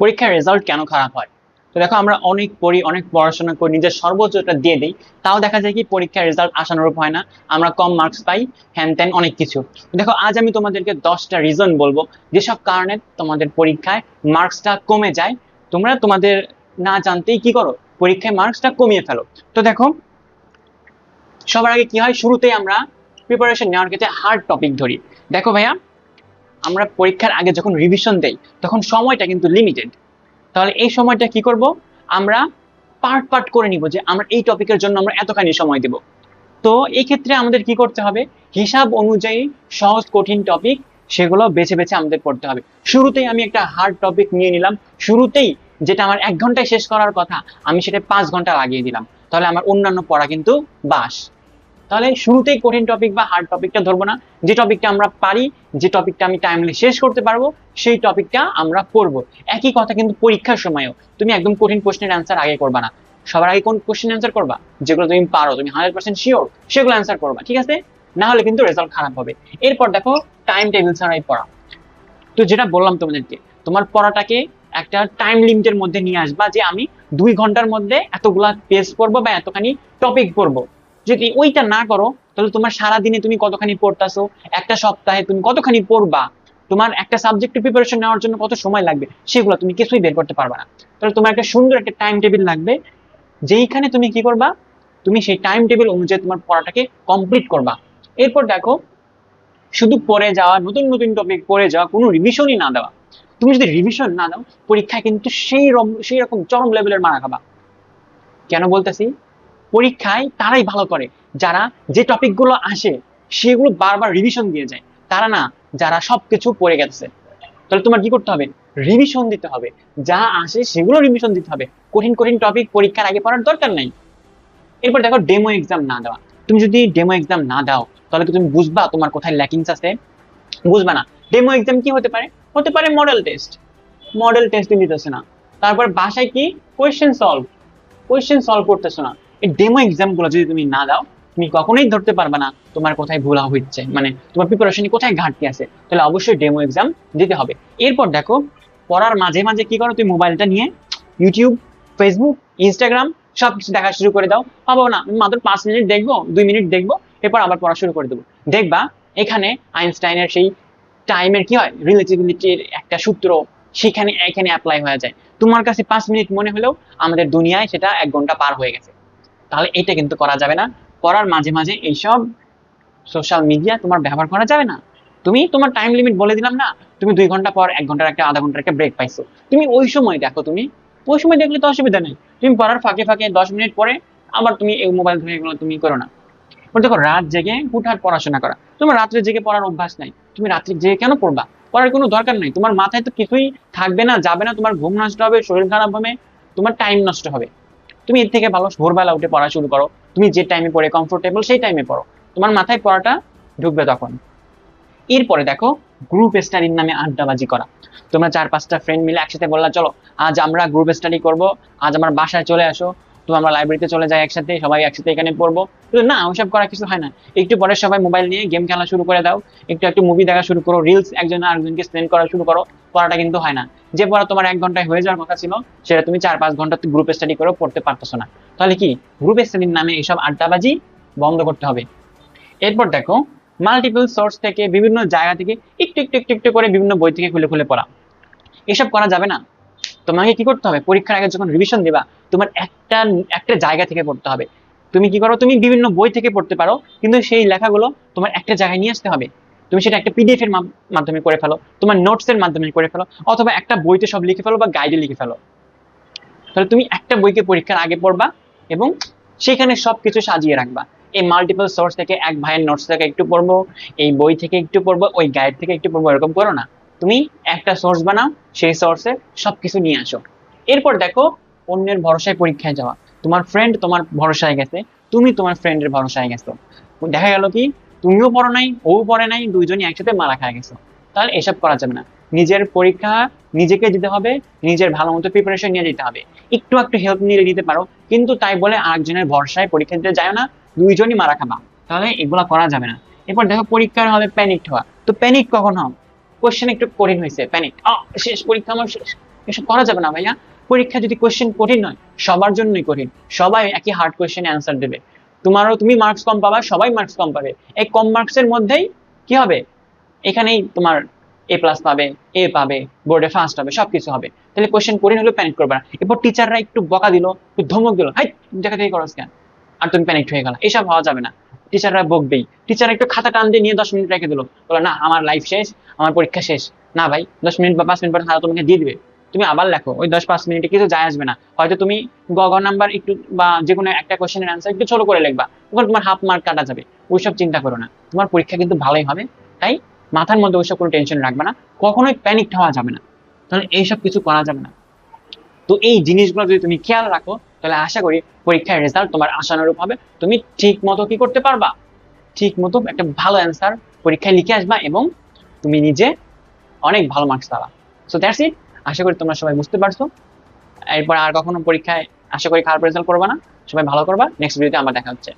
পরীক্ষার রেজাল্ট কেন খারাপ হয়? তো দেখো, আমরা অনেক পড়ি, অনেক পড়াশোনা করি, নিজের সর্বোচ্চটা দিয়ে দিই। তাও দেখা যায় কি, পরীক্ষার রেজাল্ট আশানুরূপ হয় না। আমরা কম মার্কস পাই, হ্যান ত্যান অনেক কিছু। দেখো, আজ আমি তোমাদেরকে দশটা রিজন বলব, যেসব কারণে তোমাদের পরীক্ষায় মার্কসটা কমে যায়। তোমরা তোমাদের না জানতেই কি করো? পরীক্ষায় মার্কসটা কমিয়ে ফেলো। তো দেখো, সবার আগে কি হয়? শুরুতেই আমরা প্রিপারেশন নেওয়ার ক্ষেত্রে হার্ড টপিক ধরি। দেখো ভাইয়া আমরা পরীক্ষার আগে যখন রিভিশন দেই, তখন সময়টা কিন্তু লিমিটেড তাহলে এই সময়টা কি করব? আমরা পার্ট পার্ট করে নিব যে আমরা এই টপিকের জন্য আমরা এতখানি সময় দেব। তো এই ক্ষেত্রে আমাদের কি করতে হবে? হিসাব অনুযায়ী সহজ কঠিন টপিক সেগুলো বেছে বেছে আমাদের পড়তে হবে। শুরুতেই আমি একটা হার্ড টপিক নিয়ে নিলাম। শুরুতেই যেটা আমার এক ঘন্টায় শেষ করার কথা, আমি সেটা পাঁচ ঘণ্টা লাগিয়ে দিলাম। তাহলে আমার অন্যান্য পড়া কিন্তু বাস। তাহলে শুরুতেই কঠিন টপিক বা হার্ড টপিকটা ধরবো না। যে টপিকটা আমরা পারি, যে টপিকটা আমি টাইমলি শেষ করতে পারব, সেই টপিকটা আমরা পড়ব একই কথা কিন্তু পরীক্ষার সময়ও। তুমি একদম কঠিন প্রশ্নের অ্যান্সার আগে করবা না। সবার আগে কোন কোশ্চেন অ্যান্সার করবা? যেগুলো তুমি পারো, তুমি হান্ড্রেড পার্সেন্ট শিওর সেগুলো অ্যান্সার করবা, ঠিক আছে? না হলে কিন্তু রেজাল্ট খারাপ হবে। এরপর দেখো টাইম টেবিল ছাড়াই পড়া। তো যেটা বললাম তোমাদেরকে, তোমার পড়াটাকে একটা টাইম লিমিটের মধ্যে নিয়ে আসবা যে আমি দুই ঘণ্টার মধ্যে এতগুলা পেজ পড়ব বা এতখানি টপিক পড়ব। যদি ওইটা না করো, তাহলে তোমার সারা দিনে তুমি কতখানি পড়তাছো? একটা সপ্তাহে তুমি কতখানি পড়বা? তোমার একটা সাবজেক্টের প্রিপারেশন নেওয়ার জন্য কত সময় লাগবে? সেগুলো তুমি কিছুই বের করতে পারবে না। তাহলে তোমার একটা সুন্দর একটা টাইম টেবিল লাগবে, যেইখানে তুমি কি করবা? তুমি সেই টাইম টেবিল অনুযায়ী তোমার পড়াটাকে কমপ্লিট করবা। এরপর দেখো, শুধু পড়ে যাওয়া, নতুন নতুন টপিক পড়ে যাওয়া, কোনো রিভিশনই না দেওয়া। তুমি যদি রিভিশন না দাও, পরীক্ষায় কিন্তু সেই রকম সেই রকম চরম লেভেলের মারা খাবা। কেন বলতেছি? পরীক্ষায় তারাই ভালো করে। যারা যে টপিকগুলো আসে, সেগুলো বারবার রিভিশন দিয়ে যায়। তারা না, যারা সবকিছু পড়ে গেছে। তাহলে তোমার কি করতে হবে? রিভিশন দিতে হবে। যা আসে, সেগুলো রিভিশন দিতে হবে। কঠিন কঠিন টপিক পরীক্ষার আগে পড়ার দরকার নাই। এরপর দেখো ডেমো এক্সাম না দেওয়া। তুমি যদি ডেমো এক্সাম না দাও, তাহলে কি তুমি বুঝবা তোমার কোথায় ল্যাকিংস আছে। বুঝবা না। ডেমো এক্সাম কি হতে পারে? হতে পারে মডেল টেস্ট মডেল টেস্ট দিতেছে না। তারপর বাসায় কি? কোয়েশ্চেন সলভ কোয়েশ্চেন সলভ করতেছো না। এই ডেমো এক্সামগুলো যদি তুমি না দাও, তুমি কখনোই ধরতে পারবে না তোমার কোথায় ভুল হচ্ছে মানে তোমার প্রিপারেশনে কোথায় ঘাটতি আছে। তাহলে অবশ্যই ডেমো এক্সাম দিতে হবে। এরপর দেখো, পড়ার মাঝে মাঝে কি করো, তুমি মোবাইলটা নিয়ে ইউটিউব ফেসবুক ইনস্টাগ্রাম সব কিছু দেখা শুরু করে দাও। পাবো না মাত্র পাঁচ মিনিট দেখব, দুই মিনিট দেখব, এরপর আবার পড়া শুরু করে দেবো। দেখবা, এখানে আইনস্টাইনের সেই টাইমের কি হয় রিলেটিভিলিটির একটা সূত্র, সেখানে, এখানে অ্যাপ্লাই হয়ে যায়। তোমার কাছে পাঁচ মিনিট মনে হলেও আমাদের দুনিয়ায় সেটা এক ঘণ্টা পার হয়ে গেছে। তাহলে এটা কিন্তু করা যাবে না। পড়ার মাঝে মাঝে এইসব সোশ্যাল মিডিয়া তোমার ব্যবহার করা যাবে না। তুমি তোমার টাইম লিমিট বলে দিলাম না, তুমি দুই ঘণ্টা পর, এক ঘণ্টার একটা, আধা ঘণ্টার একটা ব্রেক পাইছো। তুমি ওই সময় দেখো তুমি, ওই সময় দেখলে তো অসুবিধা নেই। তুমি পড়ার ফাঁকে ফাঁকে দশ মিনিট পরে আবার তুমি এই মোবাইল ধরে এগুলো তুমি করো না। দেখো, রাত জেগে হুটহাট পড়াশোনা করা। তোমার রাত্রে জেগে পড়ার অভ্যাস নাই। তুমি রাত্রে জেগে কেন পড়বা? পড়ার কোনো দরকার নাই। তোমার মাথায় তো কিছুই থাকবে না, যাবে না, তোমার ঘুম নষ্ট হবে, শরীর খারাপ হবে, তোমার টাইম নষ্ট হবে। তুমি এর থেকে ভালো ভোরবেলা উঠে পড়া শুরু করো। তুমি যে টাইমে পড়ে কমফোর্টেবল সেই টাইমে পড়ো। তোমার মাথায় পড়াটা ঢুকবে তখন। এরপরে দেখো গ্রুপ স্টাডির নামে আড্ডাবাজি করা। তোমরা চার পাঁচটা ফ্রেন্ড মিলে একসাথে বললা, চলো, আজ আমরা গ্রুপ স্টাডি করব, আজ আমার বাসায় চলে আসো। তো আমরা লাইব্রেরিতে চলে যাই একসাথে, সবাই একসাথে এখানে পড়ব। না ওইসব করা কিছু হয় না। একটু পরে সবাই মোবাইল নিয়ে গেম খেলা শুরু করে দাও। একটু একটু মুভি দেখা শুরু করো রিলস একজন আরেকজনকে স্পেন্ড করা শুরু করো। পড়াটা কিন্তু হয় না। যে পড়া তোমার এক ঘন্টায় হয়ে যাওয়ার কথা ছিল, সেটা তুমি চার পাঁচ ঘণ্টা গ্রুপ স্টাডি করে পড়তে পারতেছো না। তাহলে কি? গ্রুপ স্টাডির নামে এইসব আড্ডাবাজি বন্ধ করতে হবে। এরপর দেখো মাল্টিপল সোর্স থেকে বিভিন্ন জায়গা থেকে একটু একটু একটু একটু করে বিভিন্ন বই থেকে খুলে খুলে পড়া। এসব করা যাবে না। তোমাকে কি করতে হবে? পরীক্ষার আগে যখন রিভিশন দিবা, তোমার একটা একটা জায়গা থেকে পড়তে হবে। তুমি কি করো? তুমি বিভিন্ন বই থেকে পড়তে পারো, কিন্তু সেই লেখাগুলো তোমার একটা জায়গায় নিয়ে আসতে হবে। তুমি সেটা একটা পিডিএফ এর মাধ্যমে করে ফেলো, তোমার নোটস এর মাধ্যমে করে ফেলো, অথবা একটা বইতে সব লিখে ফেলো বা গাইডে লিখে ফেলো। তাহলে তুমি একটা বইকে পরীক্ষার আগে পড়বা এবং সেখানে সবকিছু সাজিয়ে রাখবা। এই মাল্টিপল সোর্স থেকে এক ভাইয়ের নোটস থেকে একটু পড়ব, এই বই থেকে একটু পড়ব, ওই গাইড থেকে একটু পড়ব, এরকম করো না। তুমি একটা সোর্স বানাও, সেই সোর্সে সবকিছু নিয়ে আসো। এরপর দেখো অন্যের ভরসায় পরীক্ষায় যাওয়া। তোমার ফ্রেন্ড তোমার ভরসায় গেছে, তুমি তোমার ফ্রেন্ডের ভরসায় গেছো। দেখা গেল কি তুমিও পড়ো নাই ও পড়ে নাই, দুইজনই একসাথে মারা খায় গেছো। তাহলে এসব করা যাবে না। নিজের পরীক্ষা নিজেকে দিতে হবে, নিজের ভালো মতো প্রিপারেশন নিয়ে যেতে হবে। একটু একটু হেল্প নিয়ে দিতে পারো, কিন্তু তাই বলে আরেকজনের ভরসায় পরীক্ষা দিতে যায় না, দুইজনই মারা খাবা। তাহলে এগুলা করা যাবে না। এরপর দেখো পরীক্ষার হলে প্যানিক হওয়া। তো প্যানিক কখন হও কোশ্চেন একটু কঠিন হয়েছে প্যানিক শেষ, পরীক্ষা আমার শেষ। এসব করা যাবে না ভাইয়া। পরীক্ষা যদি কোয়েশ্চেন কঠিন নয় সবার জন্যই কঠিন। সবাই একই হার্ড কোয়েশ্চেন অ্যান্সার দেবে। তোমারও তুমি মার্কস কম পাবা, সবাই মার্কস কম পাবে। এই কম মার্কসের মধ্যেই কি হবে? এখানেই তোমার এ প্লাস পাবে এ পাবে বোর্ডে ফার্স্ট হবে, সবকিছু হবে। তাহলে কোয়েশ্চেন কঠিন হলেও প্যানিক করবে না। এরপর টিচাররা একটু বকা দিল, একটু ধমক দিল, হাই জায়গা থেকে করো কেন? আর তুমি প্যানিক হয়ে গেল। এসব হওয়া যাবে না। টিচাররা বকবেই। টিচার একটু খাতা টান দিয়ে নিয়ে দশ মিনিট রেখে দিল। বলো, না, আমার লাইফ শেষ, আমার পরীক্ষা শেষ। না ভাই, দশ মিনিট বা পাঁচ মিনিট পরে খাতা তোমাকে দিয়ে দিবে। তুমি আবার লেখো, ওই দশ পাঁচ মিনিটে কিছু যায় আসবে না। হয়তো তুমি গ গ নাম্বার একটু বা যে কোনো একটা কোশ্চেনের অ্যান্সার একটু ছোট করে লিখবা, তখন তোমার হাফ মার্ক কাটা যাবে, ওইসব চিন্তা করো না। তোমার পরীক্ষা কিন্তু ভালোই হবে, তাই মাথার মধ্যে ওইসব কোনো টেনশন রাখবে না, কখনোই প্যানিক হওয়া যাবে না। তাহলে এইসব কিছু করা যাবে না। তো এই জিনিসগুলো যদি তুমি খেয়াল রাখো, তাহলে আশা করি পরীক্ষার রেজাল্ট তোমার আশানুরূপ হবে। তুমি ঠিক মতো কি করতে পারবা? ঠিক মতো একটা ভালো অ্যান্সার পরীক্ষায় লিখে আসবা এবং তুমি নিজে অনেক ভালো মার্কস পাবা। সো দ্যাটস ইট আশা করি তোমরা সবাই বুঝতে পারছ। এরপর আর কখনো পরীক্ষায় আশা করি খারাপ রেজাল্ট করবা না। সবাই ভালো করবা। নেক্সট ভিডিওতে আমার দেখা হচ্ছে।